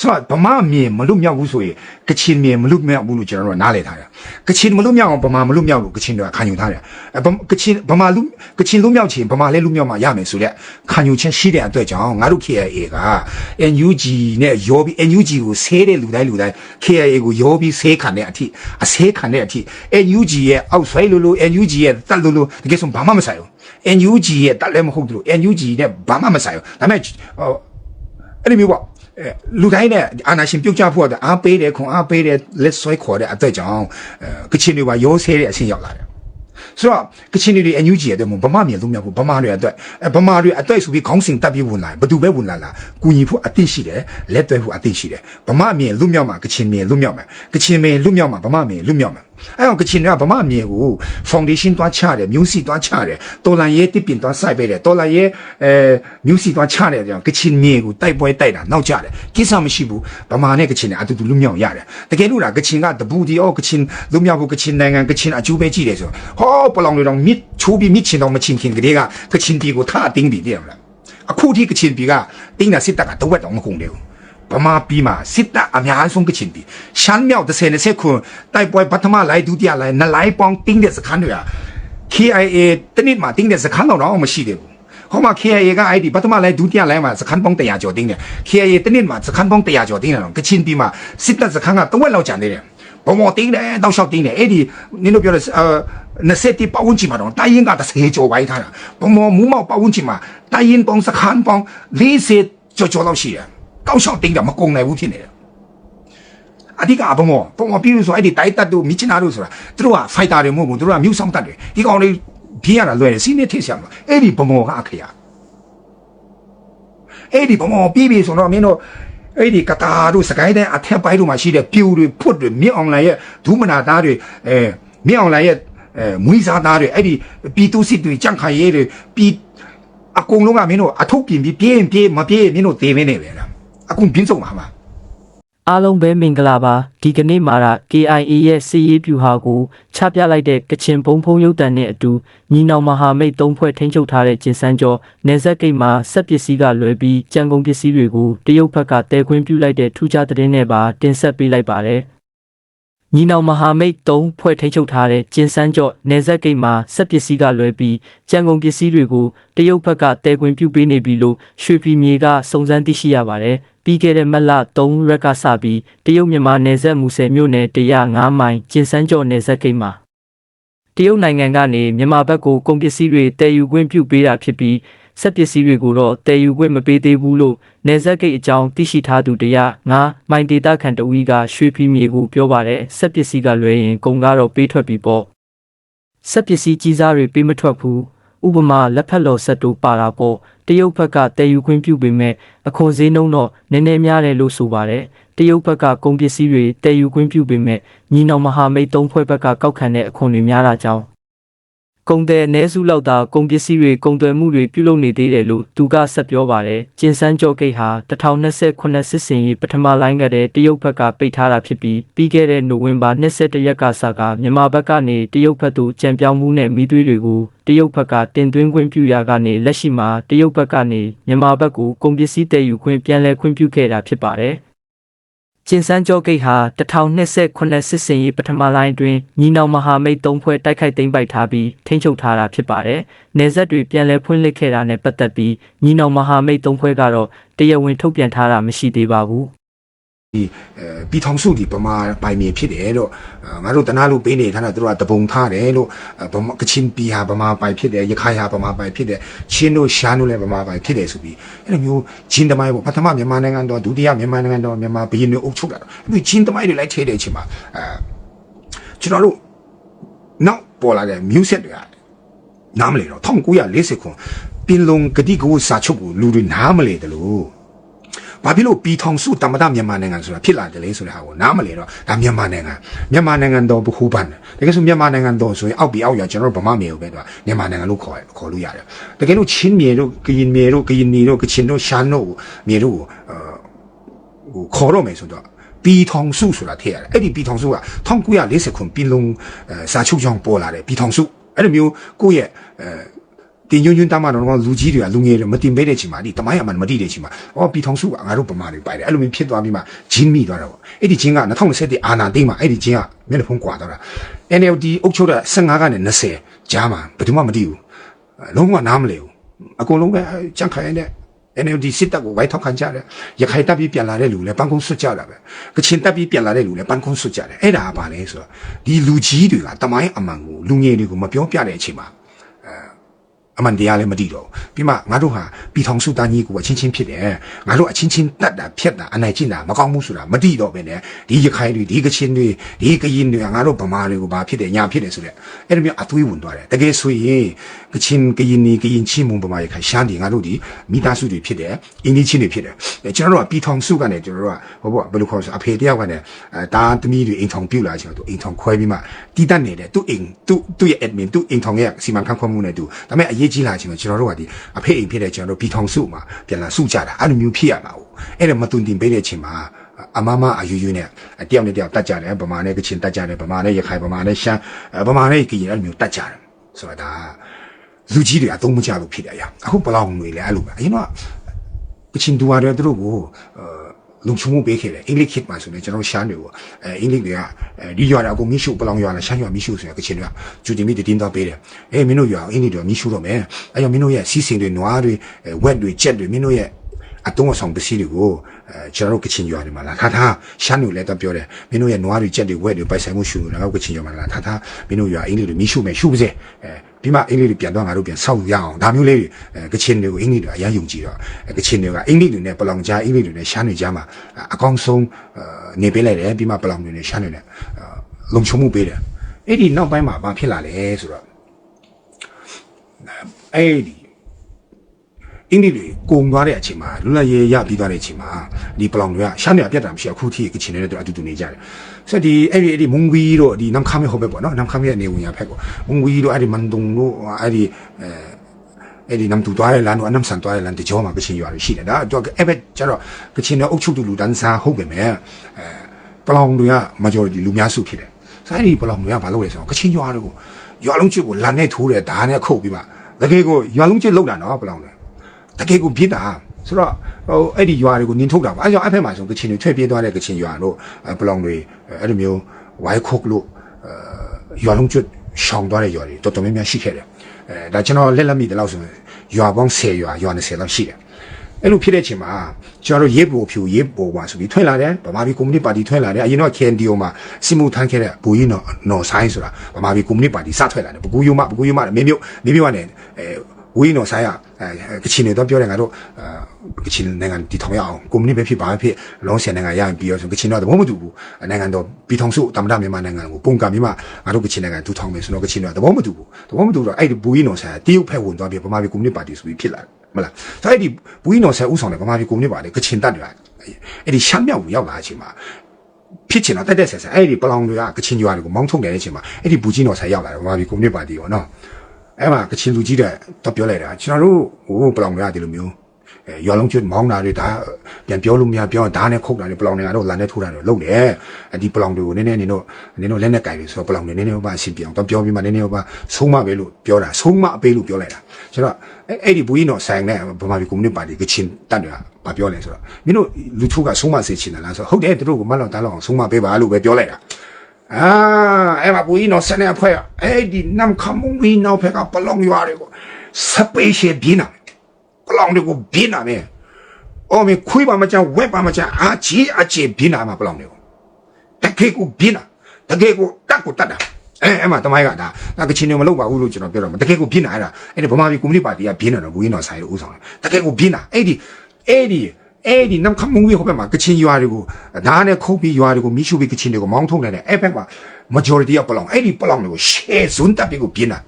ဆိုတော့ဗမာမြေမလွတ်မြောက်ဘူးဆိုရင်ကချင်မြေမလွတ်မြောက်ဘူးလို့ကျွန်တော်တို့ကနားလည်ထားတယ်ကချင်မလွတ်မြောက်အောင်ဗမာမလွတ်မြောက်လို့ကချင်တွေကခံယူထားတယ်အဲဗမာကချင်ဗမာလူကချင်လွတ်မြောက်ချင်ဗမာလည်းလွတ်မြောက်မှရမယ်ဆိုတဲ့ခံယူချက်ရှိတဲ့အတွက်ကြောင့်ငါတို့ KIA က NUG နဲ့ရောပြီး NUG ကိုဆဲတဲ့လူတိုင်းလူတိုင်း KIA ကိုရောပြီးဆဲခံတဲ့အထိအဆဲခံတဲ့အထိ NUG ရဲ့အောက်ဆွဲလို့လို့ NUG ရဲ့တက်လို့လို့တကယ်ဆိုဘာမှမဆိုင်ဘူး NUG ရဲ့တက်လည်းမဟုတ်ဘူးလို့ NUG နဲ့ဘာမှမဆိုင်ဘူးဒါပေမဲ့ဟိုအဲ့ဒီမျိုးပေါ့အဲ လူတိုင်းနဲ့အာနာရှင်ပြုတ်ကြဖို့အတွက်အားပေးတယ်ခွန်အားပေးတယ်လက်ဆွဲခေါ်တဲ့အသက်ကြောင့်အဲကချင်တွေပါရိုးဆဲတဲ့အဆင့်ရောက်လာတယ်ဆိုတော့ကချင်တွေအန်ယူဂျီရဲ့အတွက်ဗမာမြေလုံးမြောက်ဖို့ဗမာတွေအတွက်အဲဗမာတွေအတွက်ဆိုပြီးခေါင်းစဉ်တက်ပြီးဝင်လာဘယ်သူပဲဝင်လာလားကူညီဖို့အသိရှိတယ်လက်တွဲဖို့အသိရှိတယ်ဗမာမြေလုံးမြောက်မှာကချင်မြေလုံးမြောက်မှာကချင်မြေလုံးမြောက်မှာဗမာမြေလုံးမြောက်မှာ အဲအောင်ကချင်တွေကဗမာမြေကို foundation တွားချတယ်မျိုးစီတွားချတယ်တော်လန်ရဲတစ်ပင်တွားစိုက်ပေးတယ်တော်လန်ရဲအဲမျိုးစီတွားချတယ်ကြောင့်ကချင်မြေကိုတိုက်ပွဲတိုက်တာနောက်ကျတယ်ကိစ္စမရှိဘူးဗမာနဲ့ကချင်နဲ့အတူတူလွတ်မြောက်ရတယ်တကယ်လို့လားကချင်ကတပူဒီအောကချင်လွတ်မြောက်ဖို့ကချင်နိုင်ငံကချင်အကျိုးပဲကြည့်တယ်ဆိုဟောပလောင်တွေတော့မြစ်ချိုးပြီးမြစ်ချင်တော့မချင်ခင်ကလေးကကချင်ပြည်ကိုထားတင်းပြီးတယ်မလားအခုထိကချင်ပြည်ကတင်းတာစစ်တပ်ကတဝက်တော့မကုန်တယ်ဘူး ဗမာပြည်မှာစစ်တပ်အများဆုံးကချင်ပြည်ရှမ်းမြောက်30 20ခုတိုက်ပွဲပထမလိုက်ဒုတိယလိုက်နှစ်လိုက်ပေါင်းတင်းတဲ့စခန်းတွေက KIA တနစ်မှာတင်းတဲ့စခန်းတော့တော့မရှိသေးဘူးဟောမှာ KIA ကအဲ့ဒီပထမလိုက်ဒုတိယလိုက်မှာစခန်းပေါင်း100ကျော်တင်းတယ် KIA တနစ်မှာစခန်းပေါင်း100ကျော်တင်းတယ်တော့ကချင်ပြည်မှာစစ်တပ်စခန်းကတဝက်လောက်ကျန်သေးတယ်ဘုံမော်တင်းတယ်တောက်လျှောက်တင်းတယ်အဲ့ဒီနင်တို့ပြောတဲ့အာ20တိပတ်ဝန်းကျင်မှာတော့တိုင်းရင်က30ကျော်ပိုင်းထားတာဘုံမော်မူမောက်ပတ်ဝန်းကျင်မှာတိုင်းရင်ပေါင်းစခန်းပေါင်း40ကျော်ကျော်လောက်ရှိတယ် တောက်လျှောက်တင်းတာမကုန်နိုင်ဘူးဖြစ်နေတယ်အဓိကအဘမောပုံမပြီးလို့ဆိုအဲ့ဒီတိုက်တက်တို့မြစ်ချနာတို့ဆိုတာသူတို့ကဖိုက်တာတွေမဟုတ်ဘူးသူတို့ကမြူဆောင်တက်တယ်ဒီကောင်လေးပြေးရတာလွယ်တယ်စီးနေထိဆရာမအဲ့ဒီဘမောကအခရာအဲ့ဒီဘမောပြီးပြီဆိုတော့မင်းတို့အဲ့ဒီကတာတို့စကိုင်းတိုင်းအထက်ပိုင်းတို့မှာရှိတဲ့ပြူတွေဖွတ်တွေမြင့်အောင်လိုင်ရဲ့ဒုမနာသားတွေအဲမြင့် အောင်လိုင်ရဲ့အဲမွေးစားသားတွေအဲ့ဒီပြည်သူစစ်တွေကြန့်ခိုင်ရဲတွေပြည်အကုန်လုံးကမင်းတို့အထုပ်ပြင်ပြီးပြေးရင်ပြေးမပြေးရင်မင်းတို့သေမင်းနေပဲလားအကုန်ပြင်းစုံပါမှာအားလုံးပဲမင်္ဂလာပါဒီကနေ့မှာတော့ KIA ရဲ့စီရေးပြူဟာကိုချပြလိုက်တဲ့ကချင်ဘုံဖုံရုပ်တံနဲ့အတူညီနောင်မဟာမိတ်သုံးဖွဲ့ထိန်းချုပ်ထားတဲ့ကျင်စန်းကျော်နေဆက်ဂိတ်မှာစက်ပစ္စည်းကလွယ်ပြီးကြံကုန်ပစ္စည်းတွေကိုတရုတ်ဘက်ကတဲခွင်းပြုလိုက်တဲ့ထူးခြားသတင်းနဲ့ပါတင်ဆက်ပေးလိုက်ပါတယ်ညီနောင်မဟာမိတ်၃ဖွဲ့ထိန်းချုပ်ထားတဲ့ကျင်စန်းကျော့နေဆက်ဂိတ်မှာစက်ပစ္စည်းကလွယ်ပြီးကြံကုန်ပစ္စည်းတွေကိုတရုတ်ဘက်ကတဲခွင်းပြုပေးနေပြီလို့ရွှေပြည်မြေကစုံစမ်းသိရှိရပါတယ် ပြီးခဲ့တဲ့မက်လ3ရက်ကစပြီးတရုတ်မြန်မာနယ်စပ်မူဆယ်မြို့နယ်105မိုင်ကျင်စန်းကျော့နယ်စပ်ဂိတ်မှာတရုတ်နိုင်ငံကနေမြန်မာဘက်ကိုကုန်ပစ္စည်းတွေတည်ယူခွင့်ပြုပေးတာဖြစ်ပြီးစက်ပစ္စည်းတွေကိုတော့တည်ယူခွင့်မပေးသေးဘူးလို့နယ်စပ်ဂိတ်အကြောင်းသိရှိထားသူတရားငါမိုင်ဒေတာခန်တဝီကရွှေဖီမြေကိုပြောပါတယ်စက်ပစ္စည်းကလွဲရင်ကုန်ကားတော့ပေးထွက်ပြီပေါ့စက်ပစ္စည်းကြီးစားတွေပေးမထွက်ဘူးဥပမာလက်ဖက်လော်ဆက်တို့ပါတာပေါ့ တရုတ်ဘက်ကတည်ယူခွင့်ပြုပေမဲ့အခွန်ဈေးနှုန်းတော့နည်းနည်းများတယ်လို့ဆိုပါတယ်တရုတ်ဘက်ကကုန်ပစ္စည်းတွေတည်ယူခွင့်ပြုပေမဲ့ညီနောင်မဟာမိတ်သုံးဖွဲ့ဘက်ကကောက်ခံတဲ့အခွန်တွေများတာကြောင့် ကုန်တယ်အ ਨੇ စုလောက်သာကုန်ပစ္စည်းတွေကုန်သွယ်မှုတွေပြုလုပ်နေသေးတယ်လို့သူကဆက်ပြောပါတယ်။ကျင်စန်းကျော်ဂိတ်ဟာ1029စစ်စင်ရေးပထမလိုင်းကတည်းကတရုတ်ဘက်ကပိတ်ထားတာဖြစ်ပြီးပြီးခဲ့တဲ့နိုဝင်ဘာ22ရက်ကစကမြန်မာဘက်ကနေတရုတ်ဘက်သို့ကြံပြောင်းမှုနဲ့မိသွေးတွေကိုတရုတ်ဘက်ကတင်သွင်းခွင့်ပြုရာကနေလက်ရှိမှာတရုတ်ဘက်ကနေမြန်မာဘက်ကိုကုန်ပစ္စည်းတည်ယူခွင့်ပြန်လည်ခွင့်ပြုခဲ့တာဖြစ်ပါတယ်။ ကျင်စန်းကျော်ဂိတ်ဟာ1029စစ်စင်ရေးပထမလိုင်းအတွင်းညီနောင်မဟာမိတ်သုံးဖွဲ့တိုက်ခိုက်သိမ်းပိုက်ထားပြီးထိန်းချုပ်ထားတာဖြစ်ပါတယ်။နေဆက်တွေပြန်လည်ဖွင့်လှစ်ခဲ့တာနဲ့ပတ်သက်ပြီးညီနောင်မဟာမိတ်သုံးဖွဲ့ကတော့တရားဝင်ထုတ်ပြန်ထားတာမရှိသေးပါဘူး။ ဒီအဲပြည်ထောင်စုဒီဗမာပိုင်မြေဖြစ်တယ်လို့အဲငါတို့တနာလို့ပေးနေထားတာတို့ကတပုံထားတယ်လို့အဲဗမာကချင်ပြည်ဟာဗမာပိုင်ဖြစ်တယ်ရခိုင်ဟာဗမာပိုင်ဖြစ်တယ်ချင်းတို့ရှမ်းတို့လည်းဗမာပိုင်ဖြစ်တယ်ဆိုပြီးအဲ့လိုမျိုးချင်းတမိုင်းပေါ့ပထမမြန်မာနိုင်ငံတော်ဒုတိယမြန်မာနိုင်ငံတော်မြန်မာဘီရင်တွေအုပ်ချုပ်တာအဲ့ဒီချင်းတမိုင်းတွေလိုက်ထဲတဲ့အချိန်မှာအဲကျွန်တော်တို့နောက်ပေါ်လာတဲ့ music တွေကနားမလဲတော့1940ခုပင်လုံဂတိကိုစာချုပ်ကိုလူတွေနားမလဲတယ်လို့ ဘာဖြစ်လို့ပြည်ထောင်စုတမ္မတမြန်မာနိုင်ငံဆိုတာဖြစ်လာတယ်လေဆိုတဲ့ဟာကိုနားမလဲတော့ဒါမြန်မာနိုင်ငံမြန်မာနိုင်ငံတော်ဘဟုပန်တကယ်ဆိုမြန်မာနိုင်ငံတော်ဆိုရင်အောက်ပြီးအောက်ရကျွန်တော်တို့ဗမာမြေကိုပဲတော့မြန်မာနိုင်ငံလို့ခေါ်ရခေါ်လို့ရတယ်တကယ်လို့ချင်းမြေတို့ကရင်မြေတို့ကရင်နီတို့ကချင်တို့ရှမ်းတို့မြေတို့ကိုဟိုခေါ်တော့မယ်ဆိုတော့ပြည်ထောင်စုဆိုတာထည့်ရတယ်အဲ့ဒီပြည်ထောင်စုက1940ခုပြည်လုံးစာချုပ်ကြောင့်ပေါ်လာတယ်ပြည်ထောင်စုအဲ့လိုမျိုးကိုယ့်ရဲ့အဲ တင်ညွန်းညွန်းတမ်းမတော့လူကြီးတွေကလူငယ်တွေမတင်ပေးတဲ့ချိန်မှာဒီတမိုင်းအမှန်မတိတဲ့ချိန်မှာအော်ပြည်ထောင်စုကငါတို့ဗမာတွေပိုက်တယ်အဲ့လိုမျိုးဖြစ်သွားပြီးမှဂျင်းမိသွားတာပေါ့အဲ့ဒီဂျင်းက2021အာနာသိမ်းမှာအဲ့ဒီဂျင်းကမျက်နှာဖုံးကွာသွားတာ NLD အုပ်ချုပ်တဲ့15ကနေ20ကြားမှာဘယ်သူမှမသိဘူးလုံးဝနားမလဲဘူးအကုန်လုံးပဲကြန့်ခိုင်တဲ့ NLD စစ်တပ်ကိုဝိုင်းထောက်ခံကြတယ်ရခိုင်တပ်ပြီးပြန်လာတဲ့လူလည်းပန်းကုန်းဆွတ်ကြတာပဲကချင်တပ်ပြီးပြန်လာတဲ့လူလည်းပန်းကုန်းဆွတ်ကြတယ်အဲ့ဒါကဘာလဲဆိုတော့ဒီလူကြီးတွေကတမိုင်းအမှန်ကိုလူငယ်တွေကိုမပြောပြတဲ့အချိန်မှာ အမှန်တရားလည်းမသိတော့ဘူးပြီးမှငါတို့ဟာပြည်ထောင်စုသားကြီးကိုအချင်းချင်းဖြစ်တယ်ငါတို့အချင်းချင်းတတ်တာဖြတ်တာအနိုင်ကျင့်တာမကောင်းဘူးဆိုတာမသိတော့ပဲねဒီရခိုင်တွေဒီကချင်းတွေဒီကရင်တွေကငါတို့ဗမာတွေကိုဘာဖြစ်တယ်ညာဖြစ်တယ်ဆိုတဲ့အဲ့လိုမျိုးအသွေးဝင်သွားတယ်တကယ်ဆိုရင်ကချင်းကရင်နေကရင်ချင်းမုံဗမာရခိုင်ရှမ်းတွေငါတို့ဒီမိသားစုတွေဖြစ်တယ်အင်းကြီးချင်းတွေဖြစ်တယ်အဲကျွန်တော်တို့ကပြည်ထောင်စုကနေကျွန်တော်တို့ကဟိုဘောဘယ်လိုခေါ်ဆိုအဖေတယောက်ကနေအဲတာသမီးတွေအိမ်ထောင်ပြုတ်လာချင်တော့အိမ်ထောင်ခွဲပြီးမှတီးတတ်နေတယ်သူ့အိမ်သူ့သူ့ရဲ့ admin သူ့အိမ်ထောင်ရဲ့စီမံခန့်ခွဲမှုနဲ့သူဒါပေမဲ့အရေးကြီးလာချင်တော့ကျွန်တော်တို့ကဒီအဖေအိမ်ဖြစ်တဲ့ကျွန်တော်တို့ပြည်ထောင်စုမှာပြန်လာစုကြတာအဲ့လိုမျိုးဖြစ်ရမှာဟုတ်အဲ့ဒါမတွင်တင်ပေးတဲ့အချိန်မှာအမမအယူယူနဲ့တယောက်နဲ့တယောက်တတ်ကြတယ်ဗမာနဲ့ကချင်တတ်ကြတယ်ဗမာနဲ့ရခိုင်ဗမာနဲ့ရှမ်းဗမာနဲ့ကရင်အဲ့လိုမျိုးတတ်ကြတယ်ဆိုတော့ဒါလူကြီးတွေအသုံးမချလို့ဖြစ်တဲ့အရာအခုဘလောင်တွေလည်းအဲ့လိုပဲအရင်တော့ကချင်တူရတယ်သူတို့ကို လုံချုံမှုပေးခဲ့တယ်အင်္ဂလိပ်ခစ်မှာဆိုရင်ကျွန်တော်ရှမ်းတွေကိုအဲအင်္ဂလိပ်တွေကအဲဒီရွာတော့အကုန်မီးရှို့ပလောင်ရွာလားရှမ်းရွာမီးရှို့ဆိုရင်ကချင်တွေကကျူတင်မီတင်းတော့ပေးတယ်အဲမင်းတို့ရွာအင်္ဂလိပ်တွေမီးရှို့တော့မယ်အဲကြောင့်မင်းတို့ရဲ့စီးစင်တွေနွားတွေဝက်တွေကြက်တွေမင်းတို့ရဲ့အတုံးအဆောင်ပစ္စည်းတွေကို အဲကျွန်တော်တို့ကချင်ရွာတွေမှာလာထားထားရှမ်းတွေလည်းတော့ပြောတယ်မင်းတို့ရဲ့နွားတွေကြက်တွေဝက်တွေပိုက်ဆိုင်မှုရှုနေတာကချင်ရွာမှာလာထားထားမင်းတို့ရွာအင်္ဂလိပ်တွေမီးရှို့မယ်ရှုပ်ပါစေအဲပြီးမှအင်္ဂလိပ်တွေပြန်တော့ငါတို့ပြန်ဆောက်ရအောင်ဒါမျိုးလေးတွေအဲကချင်တွေကိုအင်္ဂလိပ်တွေအရင်ယုံကြည်တော့အဲကချင်တွေကအင်္ဂလိပ်တွေနဲ့ပလောင်ကြားအင်္ဂလိပ်တွေနဲ့ရှမ်းတွေကြားမှာအကောင်းဆုံးနေပေးလိုက်တယ်ပြီးမှပလောင်တွေနဲ့ရှမ်းတွေနဲ့လုံခြုံမှုပေးတယ်အဲ့ဒီနောက်ပိုင်းမှာဘာဖြစ်လာလဲဆိုတော့အဲ့ဒီ အင်းဒီတွေကုံသွားတဲ့အချိန်မှာလွတ်လပ်ရေးရပြီးသွားတဲ့အချိန်မှာဒီပလောင်တွေကရှမ်းတွေကပြတ်တာမရှိအခုထိကချင်တွေနဲ့အတူတူနေကြတယ်ဆိုတော့ဒီအဲ့ဒီအဲ့ဒီမုံဝီတို့ဒီနမ်ခမ်းရဲ့ဟိုဘက်ပေါ့နော်နမ်ခမ်းရဲ့နေဝင်ရဖက်ပေါ့မုံဝီတို့အဲ့ဒီမန်တုံတို့အဲ့ဒီအဲအဲ့ဒီနမ်တူသွားတဲ့လမ်းတို့အနမ်ဆန်သွားတဲ့လမ်းတကြောမှာကချင်ရွာတွေရှိတယ်ဒါတော့အဲ့ဘက်ကျတော့ကချင်တွေအုပ်ချုပ်သူလူတန်းစားဟုတ်ပဲမဲ့အဲပလောင်တွေက majority လူများစုဖြစ်တယ်ဆိုတော့အဲ့ဒီပလောင်တွေကဘာလုပ်လဲဆိုတော့ကချင်ရွာတွေကိုရွာလုံးချစ်ကိုလမ်းနဲ့ထိုးတယ်ဓာတ်နဲ့ခုတ်ပြီးမှတကယ်ကိုရွာလုံးချစ်လောက်တာနော်ပလောင်တွေ တကယ်ကိုပြစ်တာဆိုတော့ဟိုအဲ့ဒီရွာတွေကိုနင်းထုတ်တာပါအဲကြောင့်အဲ့ဖက်မှာဆိုကချင်တွေထွက်ပြေးသွားတဲ့ကချင်ရွာတို့ပလောင်တွေအဲ့လိုမျိုးဝိုင်းခုတ်လို့ရွာလုံးကျွတ်ရှောင်သွားတဲ့ရွာတွေတော်တော်များများရှိခဲ့တယ်အဲဒါကျွန်တော်လက်လက်မိတယ်လို့ဆိုရင်ရွာပေါင်း10ရွာရွာ20လောက်ရှိတယ်အဲ့လိုဖြစ်တဲ့အချိန်မှာကျွန်တော်တို့ရေးပေါ်ဖြူရေးပေါ်ပါဆိုပြီးထွက်လာတယ်ဗမာပြည်ကွန်မြူနတီပါတီထွက်လာတယ်အရင်တော့ KNDO မှာစီမူထန်းခဲ့တဲ့ဘူကြီးနော်နော်ဆိုင်ဆိုတာဗမာပြည်ကွန်မြူနတီပါတီစထွက်လာတယ်ဘကူယုံမဘကူယုံမမင်းမျိုးမင်းမျိုးကနေအဲဝင်းနော်ဆိုင်က အဲကချင်တွေတော့ပြောတယ်ငါတို့ကချင်နိုင်ငံတည်ထောင်ရအောင်ကွန်မြူနတီပဲဖြစ်ပါဖြစ်လောဆယ်နိုင်ငံရရင်ပြီးတော့ဆိုကချင်တော့တဘောမတူဘူးနိုင်ငံတော်ပြည်ထောင်စုတမ္မတမြန်မာနိုင်ငံကိုပုံကံပြီးမှငါတို့ကချင်နိုင်ငံထူထောင်မယ်ဆိုတော့ကချင်တော့တဘောမတူဘူးတဘောမတူတော့အဲ့ဒီဘူကြီးနော်ဆိုင်ကတရုတ်ဖက်ဝင်သွားပြီးဗမာပြည်ကွန်မြူနတီပါတီဆိုပြီးဖြစ်လာတယ်မလားဆိုတော့အဲ့ဒီဘူးကြီးနော်ဆဲဥဆောင်တယ်ဗမာပြည်ကွန်မြူနတီပါလေကချင်တက်တယ်အဲ့ဒီရှမ်းမြောက်ကိုရောက်လာတဲ့အချိန်မှာဖြစ်ချင်တော့တက်တက်ဆဲဆဲအဲ့ဒီပလောင်တွေကကချင်ရွာတွေကိုမောင်းထုတ်နေတဲ့အချိန်မှာအဲ့ဒီဘူးကြီးနော်ဆဲရောက်လာတယ်ဗမာပြည်ကွန်မြူနတီပါတီရောနော် အဲ့မှာကချင်လူကြီးတဲ့တော့ပြောလိုက်တာကျွန်တော်တို့ဟိုပလောင်တွေကဒီလိုမျိုးအဲရွာလုံးကျွတ်မောင်းတာတွေဒါပြန်ပြောလို့မရပြောဓာတ်နဲ့ခုတ်တာတွေပလောင်တွေကတော့လမ်းနဲ့ထိုးတာတွေလုပ်တယ်အဲဒီပလောင်တွေကိုနည်းနည်းနင်တို့နင်တို့လက်နဲ့ကြိုက်လို့ဆိုတော့ပလောင်တွေနည်းနည်းပါအဆင်ပြေအောင်တော့ပြောပြီးမှနည်းနည်းပါဆုံးမပဲလို့ပြောတာဆုံးမအပေးလို့ပြောလိုက်တာဆိုတော့အဲ့ဒီဘူးကြီးတော့ဆိုင်နဲ့ဗမာပြည်ကွန်မြူနတီပါတီကချင်တက်တယ်ဘာပြောလဲဆိုတော့မင်းတို့လူထုကဆုံးမစေချင်တယ်လားဆိုတော့ဟုတ်တယ်သူတို့ကမလောက်တားလောက်အောင်ဆုံးမပေးပါလို့ပဲပြောလိုက်တာ အာအဲ့မှာဘူးကြီးတော့ဆနေဖွဲ့အဲ့ဒီနမ်ခမုံဝီနောက်ဖက်ကပလောင်ရွာတွေကိုစပေရှယ်ပြင်းတာပလောင်တွေကိုပြင်းတာပဲအော်မခွေးပါမချဝက်ပါမချအာချီအချီပြင်းတာမှာပလောင်တွေကိုတကယ်ကိုပြင်းတာတကယ်ကိုတက်ကိုတက်တာအဲအဲ့မှာတမိုင်းကဒါဒါကချင်တွေမလုပ်ပါဘူးလို့ကျွန်တော်ပြောတော့တကယ်ကိုပြင်းတာအဲ့ဒါအဲ့ဒီဗမာပြည်ကွန်မြူနတီပါတီကပြင်းတယ်တော့ဘူးရင်တော်ဆိုင်လို့ဥဆောင်တယ်တကယ်ကိုပြင်းတာအဲ့ဒီအဲ့ဒီ အဲ့ဒီနမ်ခမုံဝီဟိုဘက်မှာကချင်ရွာတွေကိုဒါနဲ့ခုတ်ပြီးရွာတွေကိုမိရှုပြီးကချင်တွေကိုမောင်းထုတ်နေတယ်အဲ့ဘက်မှာ majority ကပလောင်အဲ့ဒီပလောင်တွေကို share ဇွန်းတပ်ပြီးကိုပြင်းတာ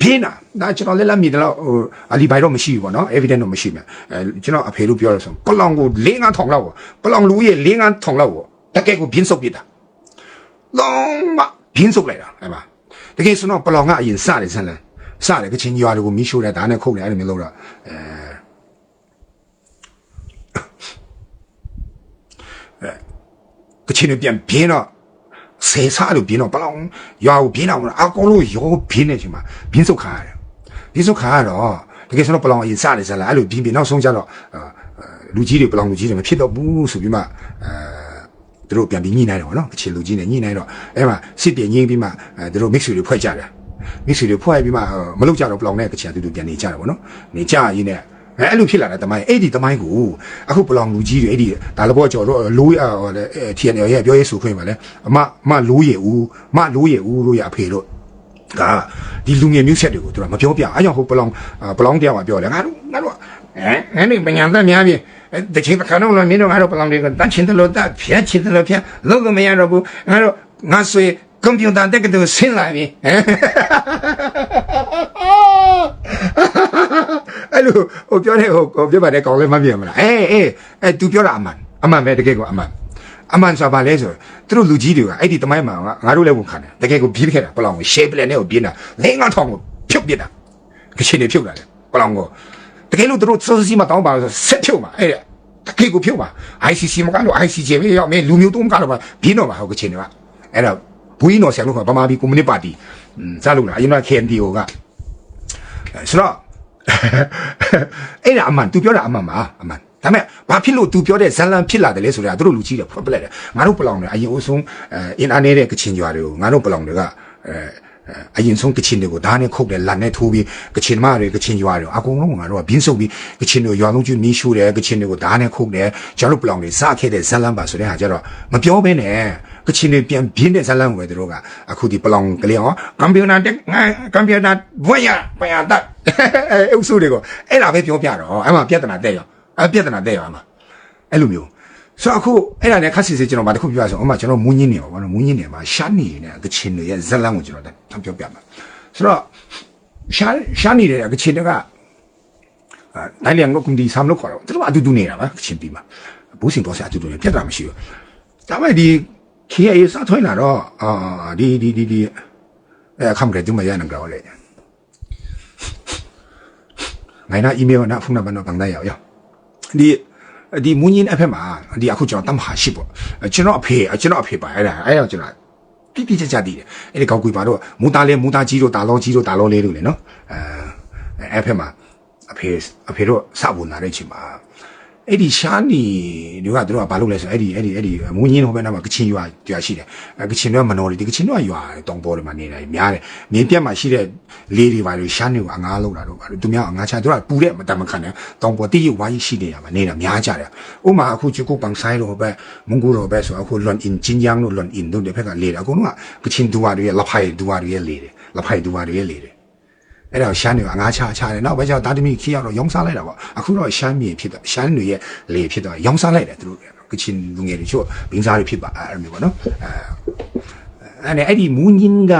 ပြင်းတာဒါကျွန်တော်လက်လက်မြည်တယ်လို့ဟိုအလီဘိုင်တော့မရှိဘူးပေါ့နော် evidence တော့မရှိဘူးအဲကျွန်တော်အဖေလို့ပြောရဆိုပလောင်ကို၄၅ထောင်လောက်ပလောင်လူရဲ့၄၅ထောင်လောက်တကယ်ကိုပြင်းဆုပ်ပြတာလုံးမပြင်းဆုပ်လိုက်တာအဲ့မှာတကယ်ဆိုတော့ပလောင်ကအရင်စတယ်ဆန်းလဲစတယ်ကချင်ရွာတွေကိုမိရှို့တယ်ဒါနဲ့ခုတ်တယ်အဲ့လိုမျိုးလုပ်တော့အဲ ကချင်တွေပြန်ပြင်းတော့ဆယ်စားလို့ပြင်းတော့ပလောင်ရွာကိုပြင်းတော့အကောင်လို့ရောပြင်းနေချိန်မှာပြင်းစုတ်ခါရတယ်ပြစုခါကတော့တကယ်ဆိုတော့ပလောင်အရင်စတယ်ဇလားအဲ့လိုပြင်ပြင်နောက်ဆုံးကျတော့အာလူကြီးတွေပလောင်လူကြီးတွေမဖြစ်တော့ဘူးဆိုပြီးမှအဲသူတို့ပြန်ပြီးညှိနှိုင်းတယ်ဗောနော်ကချင်လူကြီးနဲ့ညှိနှိုင်းတော့အဲ့မှာစစ်ပြေငင်းပြီးမှအဲသူတို့ mix တွေဖွဲ့ကြတယ် mix တွေဖွဲ့ပြီးမှမလုပ်ကြတော့ပလောင်နဲ့ကချင်အတူတူပြန်နေကြတယ်ဗောနော်နေကြရင်းနဲ့ အဲအဲ့လိုဖြစ်လာတဲ့တမိုင်းအဲ့ဒီတမိုင်းကိုအခုပလောင်လူကြီးတွေအဲ့ဒီဒါလဘောကျော်တို့လိုးဟိုလေ TNL ရဲ့ပြောရေးဆိုခွင့်ပါလေအမအမလိုးရဦးမလိုးရဦးတို့ရအဖေတို့ကဒီလူငယ်မျိုးဆက်တွေကိုသူကမပြောပြအားကြောင့်ဟိုပလောင်ပလောင်တရားကပြောတယ်ငါတို့ငါတို့အဲအဲ့ဒီပညာသက်များပြီတချင်းတစ်ခါတော့လည်းမင်းတို့ငါတို့ပလောင်တွေကတတ်ချင်းတယ်လို့တတ်ဖြတ်ချင်းတယ်လို့ဖြတ်လုံးလို့မရတော့ဘူးငါတို့ငါဆွေကွန်ပျူတာတက်ကတူဆင်းလာပြီ အဲ့လိုဟိုပြောတယ်ဟိုပြောပါတယ်ကောင်းလည်းမမြင်မလားအေးအေးအဲ तू ပြောတာအမှန်အမှန်ပဲတကယ်ကိုအမှန်အမှန်ဆိုပါလဲဆိုသူတို့လူကြီးတွေကအဲ့ဒီတမိုင်းမှာငါငါတို့လည်းဝန်ခံတယ်တကယ်ကိုပြေးခဲ့တာပလောင်ကိုရှေးပလက်နဲ့ကိုပြင်းတာလင်းငါထောင်ကိုဖြုတ်ပြစ်တာကချင်တွေဖြုတ်လာတယ်ပလောင်ကိုတကယ်လို့သူတို့စောစီမတောင်းပါဆိုဆက်ဖြုတ်ပါအဲ့ဒါတကယ်ကိုဖြုတ်ပါ ICC မကတော့ ICJ ပဲရောက်မယ်လူမျိုးတုံးကတော့ပါပြင်းတော့ပါဟုတ်ကချင်တွေကအဲ့ဒါဘူးကြီးနော်ဆရာလို့ကဗမာပြည်ကွန်မြူနစ်ပါတီစလို့လားအရင်က KNDO ကဆိုတော့ အဲ့ဒါအမှန် तू ပြောတာအမှန်ပါအမှန်ဒါပေမဲ့ဘာဖြစ်လို့ तू ပြောတဲ့ဇလန်ဖြစ်လာတယ်လဲဆိုတာသူတို့လူကြီးတွေဖွက်ပလက်တယ်ငါတို့ပလောင်တွေအရင်အဆုံးအဲအင်အားနေတဲ့ကချင်ကြွားတွေကိုငါတို့ပလောင်တွေကအဲအရင်ဆုံးကချင်တွေကိုဓာတ်နဲ့ခုတ်တယ်လက်နဲ့ထိုးပြီးကချင်မတွေကချင်ကြွားတွေအကုန်လုံးငါတို့ကဘင်းဆုပ်ပြီးကချင်တွေရွာလုံးကျွမီးရှို့တယ်ကချင်တွေကိုဓာတ်နဲ့ခုတ်တယ်ကျွန်တော်တို့ပလောင်တွေစခဲ့တဲ့ဇလန်ပါဆိုတဲ့ဟာကြတော့မပြောဘဲနဲ့ကချင်တွေပြန်ပြင်းတဲ့ဇလန်ကိုပဲသူတို့ကအခုဒီပလောင်ကလေးဟောကမ်ပီယံနာတက်ငါကမ်ပီယံနာဘွင့်ရပယံတက် အဲအုပ်စုတွေကိုအဲ့ဒါပဲပြောပြတော့အဲ့မှာပြဿနာတက်ရောအဲ့ပြဿနာတက်ရောအဲ့မှာအဲ့လိုမျိုးဆိုတော့အခုအဲ့ဒါနဲ့ခက်စစ်စစ်ကျွန်တော်ဗာတစ်ခုပြောရအောင်အမကျွန်တော်မူးညင်းနေပါဘောနော်မူးညင်းနေမှာရှာနေနေတဲ့ကချင်တွေရဲ့ဇလန်ကိုကျွန်တော်ထပ်ပြောပြမှာဆိုတော့ရှာရှာနေတဲ့ကချင်တွေကအဲနိုင်လျံကိုကွန်ဒီဆမ်လို့ခေါ်တော့သူတို့အတူတူနေတာပါကချင်ပြည်မှာဘူးစင်ပေါ်စားအတူတူနေပြဿနာမရှိဘူးဒါပေမဲ့ဒီ KA စားထွင်းလာတော့အာဒီဒီဒီဒီအဲခမ်ကလေးဒီမရနကြောလေ ငိုင်းနာအီးမေးလ်နာဖုန်းနံပါတ်တော့ bằng ได้ရောက်ရောက်ဒီဒီမူင်းရင်အဖက်မှာဒီအခုကျွန်တော်တမဟာရှိပေါ့ကျွန်တော်အဖေကျွန်တော်အဖေပါအဲ့ဒါအဲ့တော့ကျွန်တော်ပြပြချာချာတည်တယ်အဲ့ဒီကောက်ကွေပါတော့မူသားလေးမူသားကြီးတို့တာလောကြီးတို့တာလောလေးတို့လေနော်အဲအဲ့ဖက်မှာအဖေအဖေတို့စဖို့နာတဲ့အချိန်မှာ အဲ့ဒီရှားနီတွေကတို့ကဘာလုပ်လဲဆိုအဲ့ဒီအဲ့ဒီအဲ့ဒီမူင်းရင်ဟိုဘက်နားမှာကချင်ရွာရွာရှိတယ်အဲကချင်တွေကမနော်ဒီကချင်တွေကရွာတောင်ပေါ်တွေမှာနေတာများတယ်မြင်းပြတ်မှာရှိတဲ့လေးတွေပါလို့ရှားနီကအငားလုံးတာတော့သူများအငားချတို့ကပူတဲ့မတမခံနဲ့တောင်ပေါ်တိရဝါကြီးရှိနေရမှာနေတာများကြတယ်ဥမာအခုချကုပန်ဆိုင်တော့ပဲမုန်ဂူတော့ပဲဆိုအခုလွန်အင်ဂျင်ဂျန်တို့လွန်အင်တို့တဲ့ဖက်ကလေးတယ်အကုန်လုံးကကချင်ဒူဝါတွေရဲ့လဖိုင်ဒူဝါတွေရဲ့လေးတယ်လဖိုင်ဒူဝါတွေရဲ့လေးတယ် အဲ့တော့ရှမ်းတွေကအငားချချတယ်နောက်ပဲကျတော့တာတမီခီရောက်တော့ရောင်းစားလိုက်တာပေါ့အခုတော့ရှမ်းမြေဖြစ်တော့ရှမ်းတွေရဲ့လေဖြစ်တော့ရောင်းစားလိုက်တယ်သူတို့ကချင်လူငယ်တွေချို့ဘင်းစားတွေဖြစ်ပါအဲ့လိုမျိုးပေါ့နော်အဲအဲ့နဲ့အဲ့ဒီမူးညင်းက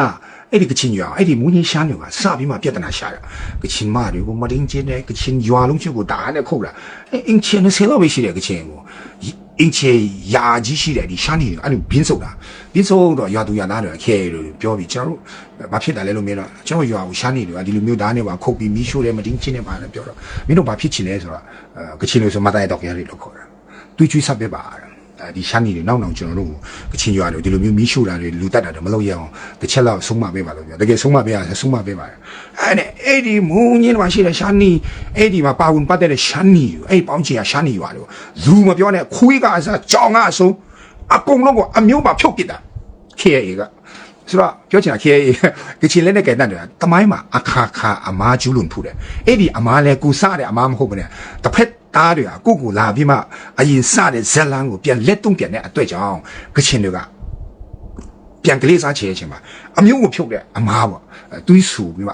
အဲ့ဒီကချင်ရွာအဲ့ဒီမူးညင်းရှမ်းတွေကစပြီးမှပြဿနာရှာတာကချင်မတွေကိုမတင်းချင်းတဲ့ကချင်ရွာလုံးချို့ကိုဒါနဲ့ခုတ်တာအင်းချင်နဲ့ဆယ်လောက်ပဲရှိတယ်ကချင်ကို အင်းချေယာကြီးရှိတယ်ဒီရှမ်းတွေအဲ့လိုဘင်းဆုပ်တာဘင်းဆုပ်တော့ရွာသူရွာသားတွေခဲလို့ပြောပြီးကျွန်တော်တို့ဘာဖြစ်တာလဲလို့မင်းတော့ကျွန်တော်ရွာကိုရှမ်းနေတွေကဒီလိုမျိုးဓာတ်နဲ့ပါခုတ်ပြီးမီးရှို့တယ်မတင်းချင်းနဲ့ပါလဲပြောတော့မင်းတို့ဘာဖြစ်ချင်လဲဆိုတော့ကချင်လို့ဆိုမတိုင်တော့ကြရတယ်လို့ခေါ်တာတွေးချွေးဆက်ပဲပါ ဒီရှမ်းနေတွေနောက်နောက်ကျွန်တော်တို့ကချင်ရွာတွေဒီလိုမျိုးမီးရှို့တာတွေလူတက်တာတွေမလုပ်ရအောင်တစ်ချက်လောက်ဆုံးမပေးပါလို့ပြောတကယ်ဆုံးမပေးရဆုံးမပေးပါအဲ့နဲ့အဲ့ဒီမုံညင်းမှာရှိတဲ့ရှမ်းနီအဲ့ဒီမှာပါဝင်ပတ်တဲ့ရှမ်းနီအဲ့ပေါင်းချင်ရရှမ်းနီရွာတွေလူမပြောနဲ့ခွေးကအစားကြောင်ကအဆုံးအကုန်လုံးကိုအမျိုးပါဖြုတ်ပစ်တာ KA ကဆိုတော့ပြောချင်တာ KA ကချင်လက်နဲ့ကဲတတ်တယ်တမိုင်းမှာအခါခါအမားကျူးလွန်ဖူးတယ်အဲ့ဒီအမားလဲကူစတဲ့အမားမဟုတ်ဘူးနဲ့တစ်ဖက် သားတွေကကိုကိုလာပြီးမှအရင်စတဲ့ဇက်လန်းကိုပြန်လက်တုံးပြန်တဲ့အတွေ့ကြောင့်ကချင်တွေကပြန်ကလေးစားချေချင်မှာအမျိုးကိုဖြုတ်တဲ့အမားပေါ့တွေးဆူပြီးမှ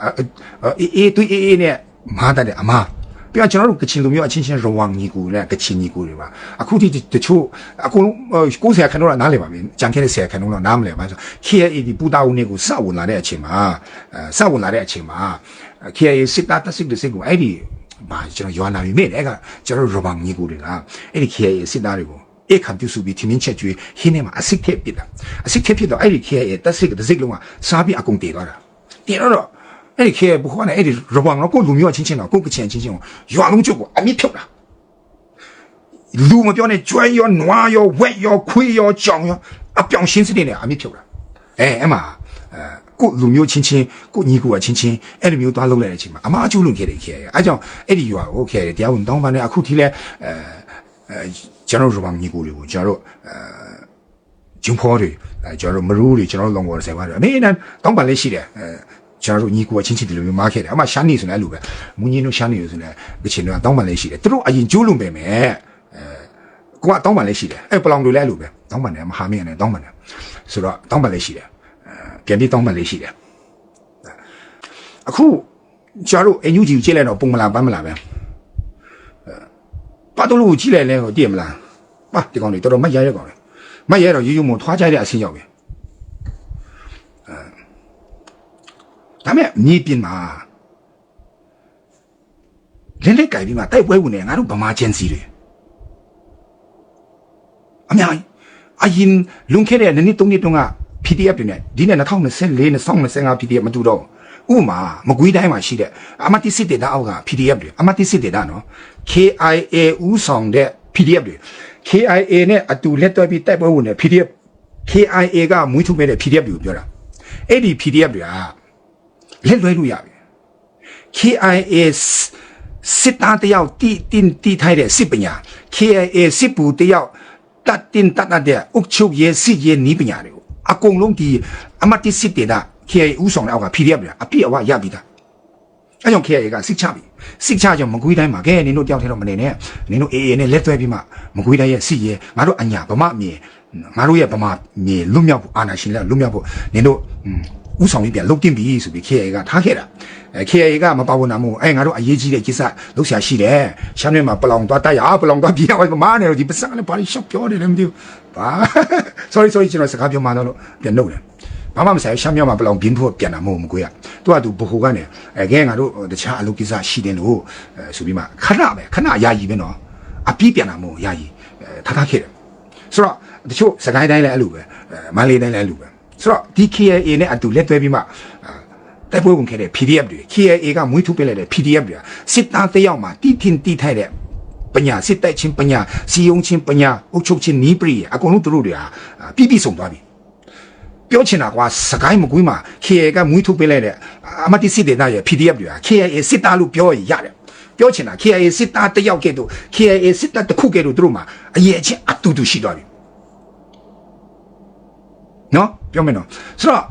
အေးအေးတွေးအေးအေးနဲ့မားတတ်တဲ့အမားပြကျွန်တော်တို့ကချင်လူမျိုးအချင်းချင်းရဝမ်ညီကူနဲ့ကချင်ညီကူတွေပါအခုထိတချို့အကုန်90ခန်းတော့နားလည်ပါပြီကြံခဲ့တဲ့10ခန်းတော့နားမလည်ပါဆို KAA ဒီပူတာဦးနေကိုစဝင်လာတဲ့အချိန်မှာ အဲစဝင်လာတဲ့အချိန်မှာ KAA စစ်တာတစစ်တစစ်ကိုအဲ့ဒီဘာကျွန်တော်ရွာနာပြီမဲ့အဲ့ကကျွန်တော်ရဝမ်ညီကူတွေကအဲ့ဒီ KAA စစ်သားတွေကိုဧကံပြုစုပြီးထင်းင်းချက်ကျွေးဟင်းထဲမှာအစစ်ထက်ပစ်တာအစစ်ထက်ဖြစ်တော့အဲ့ဒီ KAA တစစ်တစစ်လုံးကစားပြီးအကုန်တည်သွားတာတည်တော့အဲ့ဒီခဲဘုရားနဲ့အဲ့ဒီရဝမ်တော့ကိုလူမျိုးချင်းချင်းတော့ကိုကချင်ချင်းချင်းကိုရွာလုံးကျုပ်ကိုအမြင့်ဖြုတ်တာလူမပြောနဲ့ကျွဲရောနွားရောဝက်ရောခွေးရောကြောင်ရောအပြောင်ရှင်းစတဲ့နဲ့အမြင့်ဖြုတ်တာအဲအဲ့မှာအဲ ကိုလူမျိုးချင်းချင်းကိုညီကိုကချင်းချင်းအဲ့လိုမျိုးသွားလုပ်လိုက်တဲ့အချိန်မှာအမားအကျိုးလွန်ခဲ့တယ်ခဲ့ရအဲကြောင့်အဲ့ဒီရွာကိုခဲ့ရတယ်တရားဝင်တောင်းပန်တယ်အခုထိလဲအဲအဲကျွန်တော်တို့ဘာညီကိုတွေကိုကျွန်တော်တို့အဲဂျုံဖော်တွေအဲကျွန်တော်တို့မရူးတွေကျွန်တော်တို့လုံပေါ်ဆယ်ပါတယ်အမေနဲ့တောင်းပန်လေးရှိတယ်အဲကျွန်တော်တို့ညီကိုကချင်းချင်းဒီလိုမျိုးမားခဲ့တယ်အမှရှာနေဆိုလည်းအဲ့လိုပဲမူညီတို့ရှာနေဆိုလည်းကချင်တို့ကတောင်းပန်လေးရှိတယ်သူတို့အရင်ကျိုးလွန်ပေမဲ့အဲကိုကတောင်းပန်လေးရှိတယ်အဲ့ပလောင်တွေလည်းအဲ့လိုပဲတောင်းပန်တယ်မဟာမင်းနဲ့တောင်းပန်တယ်ဆိုတော့တောင်းပန်လေးရှိတယ်အဲ ပြန်ပြီးတောင်းပန်လေးရှိတယ်အခုကျွန်တော်တို့အန်ယူဂျီကိုကြည့်လိုက်တော့ပုံမလားပန်းမလားပဲအဲပါတော့လို့ကြည့်လိုက်လဲဟိုတည်မလားပါဒီကောင်တွေတော်တော်မတ်ရရကောင်လေမတ်ရတော့ယူယူမထွားကြတဲ့အဆင်းရောက်ပြီအဲဒါမဲ့မြေပြင်မှာလင်းလက်ကြိုက်ပြီးမှတိုက်ပွဲဝင်နေငါတို့ဗမာချန်စီတွေအများကြီးအရင်လွန်ခဲ့တဲ့နှစ်နှစ်သုံးနှစ်တုန်းက PDF တွေနဲ့ဒီနဲ့2024 2025 PDF မတူတော့ဘူးဥပမာမကွေးတိုင်းမှာရှိတဲ့အမတိစစ်တေတာအောက်က PDF တွေအမတိစစ်တေတာနော် KIA ဥဆောင်တဲ့ PDF တွေ KIA နဲ့အတူလက်တွဲပြီးတိုက်ပွဲဝင်တဲ့ PDF KIA ကမွေးထုတ်မဲ့တဲ့ PDF တွေကိုပြောတာအဲ့ဒီ PDF တွေကလက်လွဲလို့ရပြီ KIA စစ်သားတယောက်တီတင်တီထိုက်တဲ့စစ်ပညာ KIA စစ်ပူတယောက်တတ်တင်တတ်တတ်တဲ့အုပ်ချုပ်ရေးစစ်ရေးနီးပညာတွေကို အကုန်လုံးဒီအမတ်တိစစ်တေတာ KIA ဥဆောင်တဲ့အောက်က PDF တွေအပြည့်အဝရပြီးသားအဲကြောင့် KIA ကစစ်ချပြီစစ်ချကြောင့်မကွေးတိုင်းမှာကဲနင်တို့တယောက်တည်းတော့မနေနဲ့နင်တို့ AA နဲ့လက်သွဲပြီးမှမကွေးတိုင်းရဲ့စစ်ရေးငါတို့အညာဗမာမြေငါတို့ရဲ့ဗမာမြေလွတ်မြောက်ဖို့အာဏာရှင်လက်လွတ်မြောက်ဖို့နင်တို့อืมဥဆောင်ပြီးပြန်လုတ်တင်ပြီဆိုပြီး KA ကထားခဲ့တာ အဲ KA ကမပါဝင်နာမို့အဲငါတို့အရေးကြီးတဲ့ကိစ္စလုတ်ရှာရှိတယ်ရှမ်းမြေမှာပလောင်သွားတိုက်ရပလောင်သွားပြေးရမားနေတော့ဒီပစံနဲ့ဘာလို့ရှော့ပြောတယ်လဲမသိဘူးဘာ sorry sorry ကျွန်တော်စကားပြောမှတော့ပြန်နှုတ်တယ်ဘာမှမဆိုင်ရှမ်းမြေမှာပလောင်ပြင်းဖို့ပြန်တာမဟုတ်မကွေးရသူကသူဘခုကနေအဲခဲငါတို့တခြားအလုပ်ကိစ္စရှိတယ်လို့အဲဆိုပြီးမှခဏပဲခဏယာယီပဲနော်အပြည့်ပြန်တာမဟုတ်ယာယီအဲထားထားခဲ့တယ်ဆိုတော့တချို့စကိုင်းတိုင်းလည်းအဲ့လိုပဲအဲမန္တလေးတိုင်းလည်းအဲ့လိုပဲဆိုတော့ဒီ KAA နဲ့အတူလက်တွဲပြီးမှအာ တိုက်ပွဲဝင်ခဲ့တဲ့ PDF တွေ KAA ကမွေးထုတ်ပေးလိုက်တဲ့ PDF တွေကစစ်သားတစ်ယောက်မှတီထင်တီထိုက်တဲ့ပညာစစ်တိုက်ချင်းပညာစီယုံချင်းပညာအုပ်ချုပ်ချင်းနီးပရိအကုန်လုံးသူတို့တွေဟာအာပြည့်ပြည့်စုံသွားပြီပြောချင်တာကွာစကိုင်းမကွေးမှာ KAA ကမွေးထုတ်ပေးလိုက်တဲ့အမတိစစ်ဒေသရဲ့ PDF တွေဟာ KAA စစ်သားလို့ပြောရရတယ်ပြောချင်တာ KAA စစ်သားတစ်ယောက်ကဲ့သို့ KAA စစ်တပ်တစ်ခုကဲ့သို့သူတို့မှာအရေးအချင်းအတူတူရှိသွားပြီနော်ပြောမယ်နော်ဆိုတော့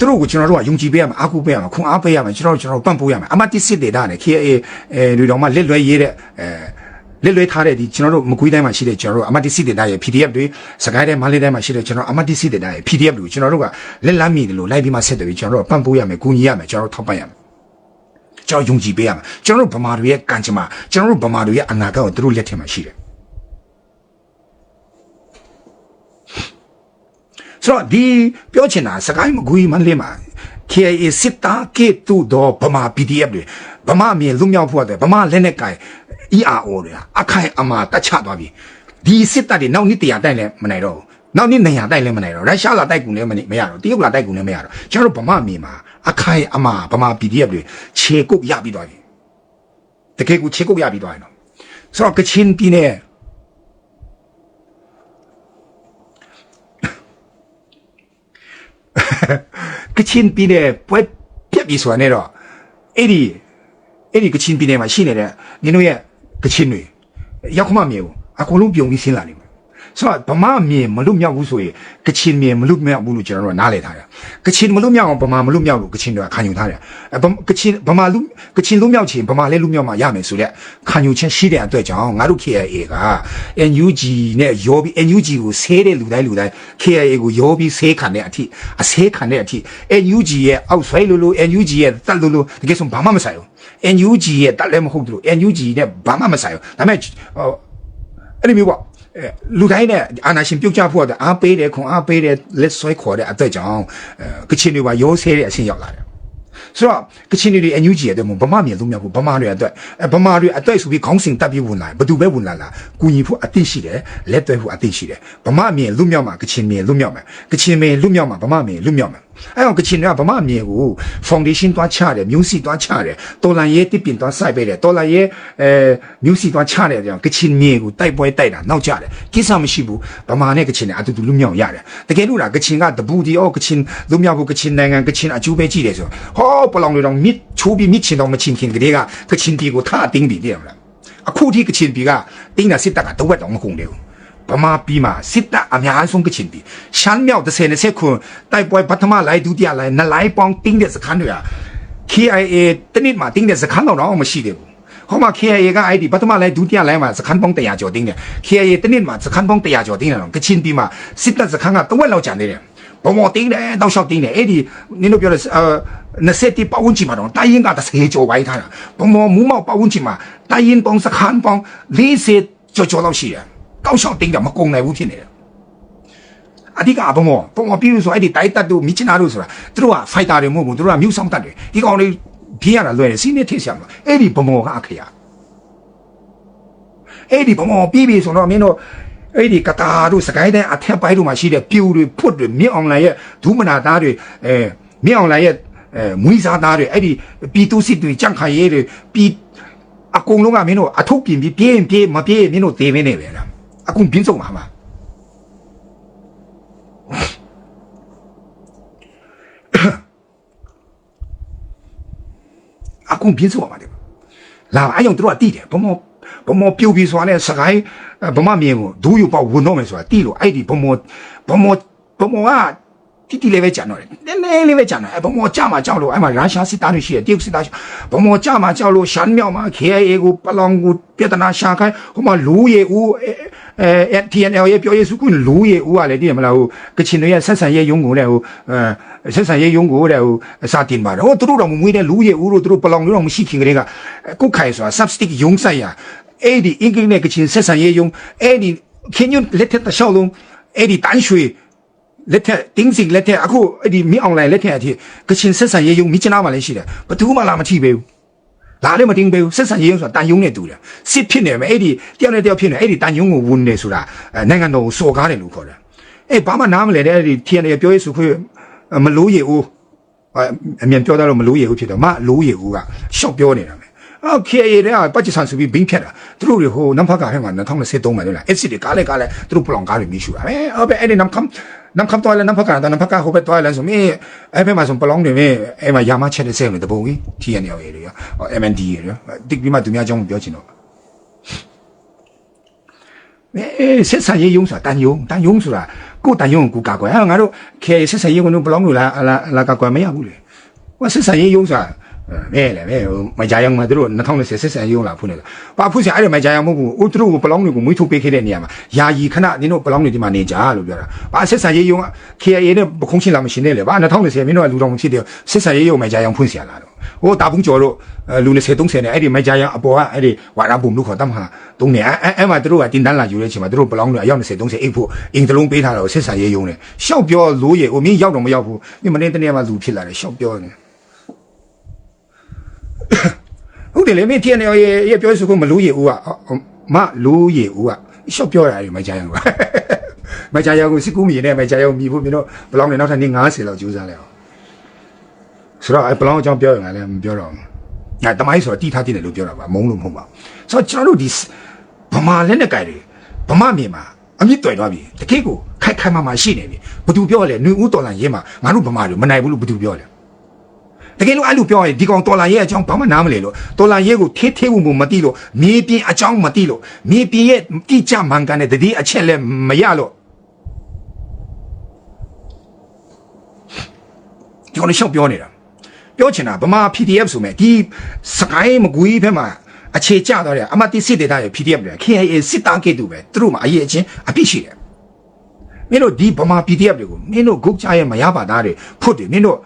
သူတို့ကိုကျွန်တော်တို့ကယုံကြည်ပေးရမှာအားကိုးပေးရမှာခွန်အားပေးရမှာကျွန်တော်တို့ကျွန်တော်တို့ပံ့ပိုးရမှာအမတိစစ်ဒေတာနဲ့ KA အဲလူတော်မှလက်လွဲရေးတဲ့အဲလက်လွဲထားတဲ့ဒီကျွန်တော်တို့မကွေးတိုင်းမှာရှိတဲ့ကျွန်တော်တို့အမတိစစ်ဒေတာရဲ့ PDF တွေစကိုင်းတိုင်းမန္တလေးတိုင်းမှာရှိတဲ့ကျွန်တော်အမတိစစ်ဒေတာရဲ့ PDF တွေကိုကျွန်တော်တို့ကလက်လမ်းမီတယ်လို့လိုက်ပြီးမှဆက်တယ်ပြီးကျွန်တော်တို့ကပံ့ပိုးရမယ်ကူညီရမယ်ကျွန်တော်တို့ထောက်ပံ့ရမယ်ကျွန်တော်ယုံကြည်ပေးရမှာကျွန်တော်တို့ဗမာတွေရဲ့ကံကြမ္မာကျွန်တော်တို့ဗမာတွေရဲ့အနာဂတ်ကိုသူတို့လက်ထက်မှာရှိတယ် ဆိုတော့ဒီပြောချင်တာစကိုင်းမကွေးမန္တလေးမှာ KIA စစ်သားကေတူတော့ဗမာ PDF တွေဗမာမြေလူမျိုးဖို့တဲ့ဗမာလက်နက်ကင် ERO တွေအခိုင်အမာတတ်ချသွားပြီဒီစစ်တပ်တွေနောက်နှစ်တရာတိုက်လည်းမနိုင်တော့ဘူးနောက်နှစ်နေရာတိုက်လည်းမနိုင်တော့ရုရှားလာတိုက်ကူလည်းမနေမရတော့တရုတ်လာတိုက်ကူလည်းမရတော့ကျွန်တော်တို့ဗမာမြေမှာအခိုင်အမာဗမာ PDF တွေခြေကုပ်ရပြီးသွားပြီတကယ်ကိုခြေကုပ်ရပြီးသွားရင်တော့ဆိုတော့ကချင်ပြည်နယ် ကချင်ပြည်နယ်ပွဲပြက်ပြီဆိုတာနဲ့တော့အဲ့ဒီအဲ့ဒီကချင်ပြည်နယ်မှာရှိနေတဲ့နင်တို့ရဲ့ကချင်တွေရောက်ခမမြေကိုအကုန်လုံးပြုံပြီးဆင်းလာလိမ့်မယ် ဆိုတော့ဗမာမြေမလွတ်မြောက်ဘူးဆိုရင်ကချင်မြေမလွတ်မြောက်ဘူးလို့ကျွန်တော်တို့ကနားလည်ထားတယ်ကချင်မလွတ်မြောက်အောင်ဗမာမလွတ်မြောက်လို့ကချင်တွေကခံယူထားတယ်အဲဗကချင်ဗမာလူကချင်လွတ်မြောက်ချင်ဗမာလည်းလွတ်မြောက်မှရမယ်ဆိုတဲ့ခံယူချက်ရှိတဲ့အတွက်ကြောင့်ငါတို့ KIA က NUG နဲ့ရောပြီး NUG ကိုဆေးတဲ့လူတိုင်းလူတိုင်း KIA ကိုရောပြီးဆေးခံတဲ့အထိအဆေးခံတဲ့အထိ NUG ရဲ့အောက်ဆွဲလို့လို့ NUG ရဲ့တက်လို့လို့တကယ်ဆိုဘာမှမဆိုင်ဘူး NUG ရဲ့တက်လည်းမဟုတ်ဘူးလို့ NUG နဲ့ဘာမှမဆိုင်ဘူးဒါပေမဲ့ဟိုအဲ့ဒီမျိုးပေါ့အဲ လူတိုင်းနဲ့အာနာရှင်ပြုတ်ကြဖို့အတွက်အားပေးတယ်ခွန်အားပေးတယ်လက်ဆွဲခေါ်တဲ့အသက်ကြောင့်အဲကချင်တွေပါရိုးဆဲတဲ့အဆင့်ရောက်လာတယ်ဆိုတော့ကချင်တွေအန်ယူဂျီရဲ့အတွက်ဗမာမြေလုံးမြောက်ဖို့ဗမာတွေအတွက်အဲဗမာတွေအတွက်ဆိုပြီးခေါင်းစဉ်တက်ပြီးဝင်လာဘယ်သူပဲဝင်လာလားကူညီဖို့အသင့်ရှိတယ်လက်တွဲဖို့အသင့်ရှိတယ်ဗမာမြေလုံးမြောက်မှာကချင်မြေလုံးမြောက်မှာကချင်မြေလုံးမြောက်မှာဗမာမြေလုံးမြောက်မှာ အဲ့တော့ကချင်ကဗမာမြေကို foundation တွားချတယ်မျိုးစီတွားချတယ်တော်လန်ရဲတစ်ပင်တွားစိုက်ပေးတယ်တော်လန်ရဲအဲမျိုးစီတွားချတယ်ကြောင့်ကချင်မြေကိုတိုက်ပွဲတိုက်တာနောက်ကျတယ်ကိစ္စမရှိဘူးဗမာနဲ့ကချင်နဲ့အတူတူလူမြောက်ရတယ်တကယ်လို့လားကချင်ကတပူဒီအောကချင်လူမြောက်ဖို့ကချင်နိုင်ငံကချင်အကျိုးပဲကြည့်တယ်ဆိုဟောပလောင်တွေတော့မြစ်ချိုးပြီးမြစ်ချင်တော့မချင်ခင်ကလေးကကချင်ပြည်ကိုထားအတင်းပြီးတယ်မလားအခုထိကချင်ပြည်ကတင်းတာစစ်တပ်ကတဝက်တော့မကုန်သေးဘူး ဗမာပြည်မှာစစ်တပ်အများဆုံးကချင်ပြည်ရှမ်းမြောက်30 20ခုတိုက်ပွဲပထမလိုက်ဒုတိယလိုက်နှစ်လိုက်ပေါင်းတင်းတဲ့စခန်းတွေက KIA တနစ်မှာတင်းတဲ့စခန်းတော့တော့မရှိသေးဘူးဟောမှာ KIA ကအဲ့ဒီပထမလိုက်ဒုတိယလိုက်မှာစခန်းပေါင်း100ကျော်တင်းတယ် KIA တနစ်မှာစခန်းပေါင်း100ကျော်တင်းတယ်တော့ကချင်ပြည်မှာစစ်တပ်စခန်းကတဝက်လောက်ကျန်နေတယ်ဘုံမော်တင်းတယ်တောက်လျှောက်တင်းတယ်အဲ့ဒီနင်တို့ပြောတဲ့အာ20တိပတ်ဝန်းကျင်မှာတော့တိုင်းရင်က30ကျော်ပိုင်းထားတာဘုံမော်မူမောက်ပတ်ဝန်းကျင်မှာတိုင်းရင်ပေါင်းစခန်းပေါင်း40ကျော်ကျော်လောက်ရှိတယ် တောက်လျှောက်တင်းတာမကုန်နိုင်ဘူးဖြစ်နေတယ်အဓိကဘုံမောဘုံမောပြီးလို့ဆိုအဲ့ဒီတိုက်တက်တို့မြစ်ချနာတို့ဆိုတာသူတို့ကဖိုက်တာတွေမဟုတ်ဘူးသူတို့ကမြူဆောင်တက်တယ်ဒီကောင်လေးပြေးရတာလွယ်တယ်စီးနေထိဆရာမအဲ့ဒီဘုံမောကအခရာအဲ့ဒီဘုံမောပြီးပြီဆိုတော့မင်းတို့အဲ့ဒီကတာတို့စကိုင်းတိုင်းအထက်ပိုင်းတို့မှာရှိတဲ့ပြူတွေဖွတ်တွေမြင့်အောင်လိုင်ရဲ့ဒုမနာသားတွေအဲမြင့်အောင်လိုင်ရဲ့အဲမွေးစားသားတွေအဲ့ဒီပြည်သူစစ်တွေကြန့်ခိုင်ရဲတွေပြည်အကုန်လုံးကမင်းတို့အထုပ်ပြင်ပြီးပြေးရင်ပြေးမပြေးရင်မင်းတို့သေမင်းနေပဲလား အကုန်ပြင်းစုံပါမှာအကုန်ပြင်းစုံပါမှာတယ်လာအဲ့ကြောင့်တို့ကတိတယ်ဘမောဘမောပြူပြီးဆိုတာနဲ့စကိုင်းဗမာမြေကိုဒူးယူပေါဝင်တော့မယ်ဆိုတာတိလို့အဲ့ဒီဘမောဘမောဘမောကတိတိလေးပဲကြံတော့တယ်နည်းနည်းလေးပဲကြံတော့အဲ့ဘမောကြမှာကြောက်လို့အဲ့မှာရုရှားစစ်သားတွေရှိတယ်တရုတ်စစ်သားဘမောကြမှာကြော က်လို့ရှမ်းမြောက်မှာ KIA ကိုပလောင်ကိုပြဿနာရှာခိုင်းဟိုမှာလူရေဦးအဲ TNL ရဲ့ပြောရေးစုခုလူရေဦးကလည်းတည်မလားဟိုကချင်တွေရဲ့ဆက်ဆံရေးယုံကိုလည်းဟိုအဲဆက်ဆံရေးယုံကိုလည်းဟိုစာတင်ပါတယ်ဟိုသူတို့တော့မမွေးတဲ့လူရေဦးတို့သူတို့ပလောင်တို့တော့မရှိခင်ကလေးကကုတ်ခိုင်ဆိုတာ substick ယုံဆိုင်ရအဲ့ဒီအင်္ဂလိပ်နဲ့ကချင်ဆက်ဆံရေးယုံအဲ့ဒီခင်ညလက်ထက်တစ်လျှောက်လုံးအဲ့ဒီတန်းရွှေလက်ထက်တင်းစီလက်ထက်အခုအဲ့ဒီမြင့်အောင်လိုင်လက်ထက်အထိကချင်ဆက်ဆံရေးယုံမြချနာမှလည်းရှိတယ်ဘယ်သူမှလာမထိပေဘူး လာလည်းမတင်းပေဘူးဆက်ဆံရေးယုံဆိုတာတန်ယုံနဲ့တူတယ်စစ်ဖြစ်နေမယ်အဲ့ဒီတယောက်နဲ့တယောက်ဖြစ်နေအဲ့ဒီတန်ယုံကိုဝင်နေဆိုတာအဲနိုင်ငံတော်ကိုစော်ကားတယ်လို့ခေါ်တယ်အဲ့ဘာမှနားမလဲတဲ့အဲ့ဒီ TNL ပြောရေးဆိုခွေမလို့ရေဦးအမြန်ပြောတာတော့မလို့ရေဦးဖြစ်တော့မလို့ရေဦးကရှော့ပြောနေတာပဲ အော် KA တဲ့ပတ်ချဆန်ဆိုပြီးဘင်းဖြတ်တာသူတို့တွေဟိုနမ်ဖတ်ကားထဲမှာ2023မှာလေလား exit တွေကားလဲကားလဲသူတို့ပလောင်ကားတွေမရှိတာပဲအော်ပဲအဲ့ဒီနမ်ခမ်နမ်ခမ်တော်လဲနမ်ဖတ်ကားနမ်ဖတ်ကားဟိုဘက်တော်လဲဆိုမင်းအဲ့ဘက်မှာဆိုပလောင်တွေမင်းအဲ့မှာယာမချက်တဲ့ဆဲလို့တပုံကြီး TNL ရေတွေရော MND ရေတွေတိတ်ပြီးမှသူများအကြောင်းပြောချင်တော့အဲဆက်ဆံရေးယုံဆိုတာတန်ယုံတန်ယုံဆိုတာကိုတန်ယုံကိုကာကွယ်ဟာငါတို့ KA ဆက်ဆံရေးကိုဘလောင်လို့လားလာကာကွယ်မရဘူးလေဟိုဆက်ဆံရေးယုံဆိုတာ မဲလေမဲဟိုမကြအောင်မတို့2020ဆက်ဆံရုံလာဖုန်းနေတာပါဖုန်းစရာအဲ့ဒါမကြအောင်မဟုတ်ဘူးဦးတို့ကိုပလောင်းတွေကိုမွေးထုတ်ပေးခဲ့တဲ့နေရာမှာယာယီခဏနင်တို့ပလောင်းတွေဒီမှာနေကြလို့ပြောတာဘာဆက်ဆံရေးရုံက KIA နဲ့ပခုံးချင်းလာမရှင်နဲ့လေဘာ2020မင်းတို့ကလူတော်မဖြစ်တယ်ဆက်ဆံရေးရုံမကြအောင်ဖုန်းစရာလာတော့ဟိုတာဖုန်းကျော်တို့လူ20 30နဲ့အဲ့ဒီမကြအောင်အပေါ်ကအဲ့ဒီဝါရဘုံလို့ခေါ်တမ်းဟာတုံးနေအဲ့အဲ့မှာတို့ကတင်တန်းလာယူတဲ့အချိန်မှာတို့ပလောင်းတွေအယောက်20 30အိတ်ဖို့အင်တလုံးပေးထားတော့ဆက်ဆံရေးရုံနဲ့ရှောက်ပြောလို့ရေဟိုမင်းရောက်တော့မရောက်ဘူးမင်းမနေ့တနေ့မှလူဖြစ်လာတယ်ရှောက်ပြောနေ ဟုတ်တယ်လေမင်း TNL ရဲ့ရဲ့ပြောဆိုခွမလို့ရဦးကမလို့ရဦးကရှော့ပြောရတယ်မကြရဘူးမကြရဘူးစစ်ကူးမီနဲ့မကြရဘူးမြည်ဖို့မင်းတို့ဘလောင်းနဲ့နောက်ထပ်နေ90လောက်ကြိုးစားလိုက်အောင်ဆိုတော့အဲဘလောင်းအကြောင်းပြောရင်လည်းမပြောတော့ဘူးငါတမိုင်းဆိုတော့တီးထားတယ်လို့ပြောတာပါမုန်းလို့မဟုတ်ပါဘူးဆိုတော့ကျွန်တော်တို့ဒီဗမာလက်နဲ့ကြိုက်တယ်ဗမာမြေမှာအမြင့်တွေ့သွားပြီတကယ့်ကိုခိုက်ခိုက်မှမှရှိနေပြီဘသူပြောလဲနှွေဦးတော်လန်ရဲမှာငါတို့ဗမာတွေမနိုင်ဘူးလို့ဘသူပြောလဲ တကယ်လို့အဲ့လိုပြောရင်ဒီကောင်တော်လာရဲ့အကြောင်းဘာမှနားမလဲလို့တော်လာရဲ့ကိုထေးထေးဝင်မသိလို့မြေပြင်အကြောင်းမသိလို့မြေပြင်ရဲ့တိကျမှန်ကန်တဲ့တတိအချက်လည်းမရလို့ဒီကောင်ရှောက်ပြောနေတာပြောချင်တာဗမာ PDF ဆိုမဲ့ဒီစကိုင်းမကွေးဘက်မှာအခြေကျသွားတယ်အမတိစစ်ဒေတာရဲ့ PDF တွေ KIA စစ်သားကိတူပဲသူတို့မှာအရေးအချင်းအပြစ်ရှိတယ်မင်းတို့ဒီဗမာ PDF တွေကိုမင်းတို့ဂုတ်ချရဲ့မရပါသားတွေဖွတ်တယ်မင်းတို့